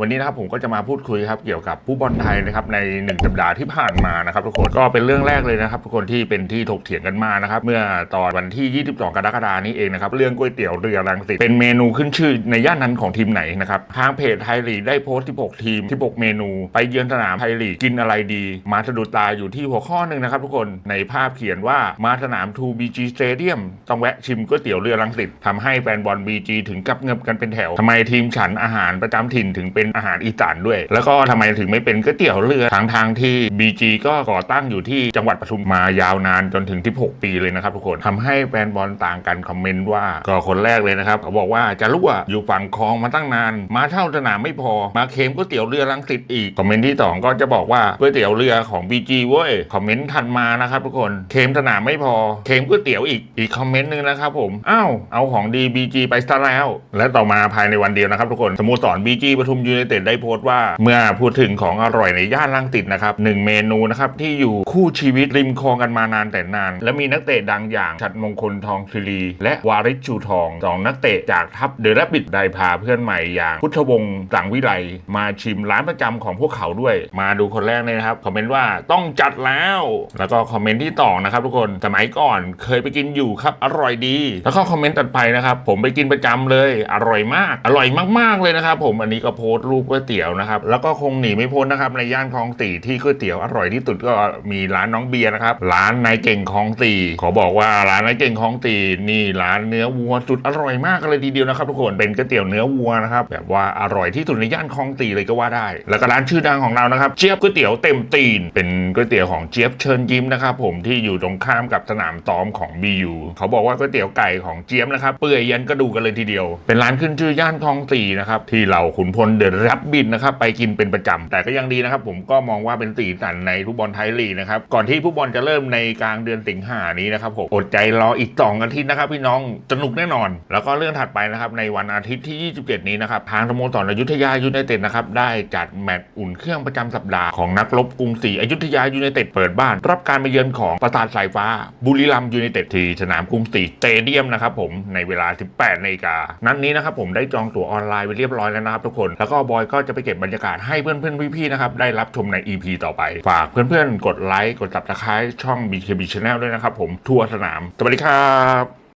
วันนี้นะครับผมก็จะมาพูดคุยครับเกี่ยวกับผู้บอลไทยนะครับในหนึ่งสัปดาห์ที่ผ่านมานะครับทุกคนก็เป็นเรื่องแรกเลยนะครับทุกคนที่เป็นที่ถกเถียงกันมานะครับเมื่อตอนวันที่ 22 กรกฎานี้เองนะครับเรื่องก๋วยเตี๋ยวเรือรังสิตเป็นเมนูขึ้นชื่อในย่านนั้นของทีมไหนนะครับทางเพจไทยลีกได้โพสต์ 16 ทีม 16 เมนูไปเยือนสนามไทยลีกกินอะไรดี มาสะดุดตาอยู่ที่หัวข้อหนึ่งนะครับทุกคนในภาพเขียนว่ามาสนาม 2BG Stadium ต้องแวะชิมก๋วยเตี๋ยวเรือรังสิตทำให้แฟนบอล BG ถึงกับเงบกันเป็นแถวทำไมทีมฉันอาหารประจำถิ่นถึงเป็นอาหารอีสานด้วย แล้วก็ทำไมถึงไม่เป็นก๋วยเตี๋ยวเรือทางทางที่ BG ก็ก่อตั้งอยู่ที่จังหวัดปทุมมายาวนานจนถึง 16 ปีเลยนะครับทุกคนทำให้แฟนบอลต่างกันคอมเมนต์ว่าก็คนแรกเลยนะครับเขาบอกว่าจะรั่วอยู่ฝั่งคลองมาตั้งนาน มาเท่าสนามไม่พอมาเค็มก๋วยเตี๋ยวเรือรังสิตอีกคอมเมนต์ที่สองก็จะบอกว่าก๋วยเตี๋ยวเรือของ BG เว้ยคอมเมนต์ทันมานะครับทุกคนเค็มสนามไม่พอเค็มก๋วยเตี๋ยวอีกอีกคอมเมนต์หนึงนะครับผมอ้าวเอาของดี BG ไปซะแล้ว และต่อมาภายในวันเดียวนะครับทุกคนสโมสร BG ปทุมยูไนเต็ดได้โพสต์ว่า เมื่อพูดถึงของอร่อยในย่านลังสิตนะครับหนึ่งเมนูนะครับที่อยู่คู่ชีวิตริมคลองกันมานานแต่นาน และมีนักเตะดังอย่างชัดมงคลทองคิรี และวาริชชูทองสองนักเตะจากทัพเดอะแรบบิทได้พาเพื่อนใหม่อย่างพุทธวงศ์สังวิไลมาชิมร้านประจำของพวกเขาด้วย มาดูคนแรกเลยนะครับคอมเมนต์ว่าต้องจัดแล้ว แล้วก็คอมเมนต์ที่ต่อนะครับทุกคนสมัยก่อนเคยไปกินอยู่ครับอร่อยดี แล้วก็คอมเมนต์ตัดไปนะครับผมไปกินประจำเลย อร่อยมาก อร่อยมากๆเลยนะครับผมอันนี้ก็โพสต์รูปก๋วยเตี๋ยวนะครับ แล้วก็คงหนีไม่พ้นนะครับในย่านคลองสี่ที่ก๋วยเตี๋ยวอร่อยที่สุดก็มีร้านน้องเบียร์นะครับ ร้านนายเก่งคลองสี่ขอบอกว่าร้านนายเก่งคลองสี่นี่ร้านเนื้อวัวสุดอร่อยมากเลยทีเดียวนะครับทุกคนเป็นก๋วยเตี๋ยวเนื้อวัวนะครับแบบว่าอร่อยที่สุดในย่านคลองสี่เลยก็ว่าได้ แล้วก็ร้านชื่อดังของเรานะครับเจี๊ยบก๋วยเตี๋ยวเต็มตีน เป็นก๋วยเตี๋ยวของเจี๊ยบเชิญยิ้มนะครับผมที่อยู่ตรงข้ามกับสนามซ้อมของ BU เขาบอกว่าก๋วยเตี๋ยวไก่ของเจี๊ยบนะครับเปื่อยยันกระดูกกันเลยทีเดียว เป็นร้านขึ้นชื่อย่านคลองสี่นะครับที่เราขุนพลเดอะรับบินนะครับไปกินเป็นประจำแต่ก็ยังดีนะครับ ผมก็มองว่าเป็นสีสันในฟุตบอลไทยลีกนะครับก่อนที่ฟุตบอลจะเริ่มในกลางเดือนสิงหานี้นะครับผมอดใจรออีกสองอาทิตย์นะครับพี่น้องสนุกแน่นอน แล้วก็เรื่องถัดไปนะครับในวันอาทิตย์ที่ 27 นี้นะครับทางสโมสรอยุธยายูไนเต็ดนะครับได้จัดแมตช์อุ่นเครื่องประจำสัปดาห์ของนักรบกรุงศรีอยุธยายูไนเต็ดเปิดบ้าน รับการมาเยือนของประสาทสายฟ้า บุรีรัมยูไนเต็ดที่สนามกรุงศรีสเตเดียมนะครับผมในเวลา 18นาฬิกานัดนี้นะครับผมได้จองตั๋วออนไลน์ไปเรียบร้อยแล้วนะครับทุกคนแล้วก็บอยก็จะไปเก็บบรรยากาศให้เพื่อนๆพี่ๆนะครับได้รับชมใน EP ต่อไป ฝากเพื่อนๆ กดไลค์กดติดตามช่อง BKB Channel ด้วยนะครับผมทั่วสนาม สวัสดีครับ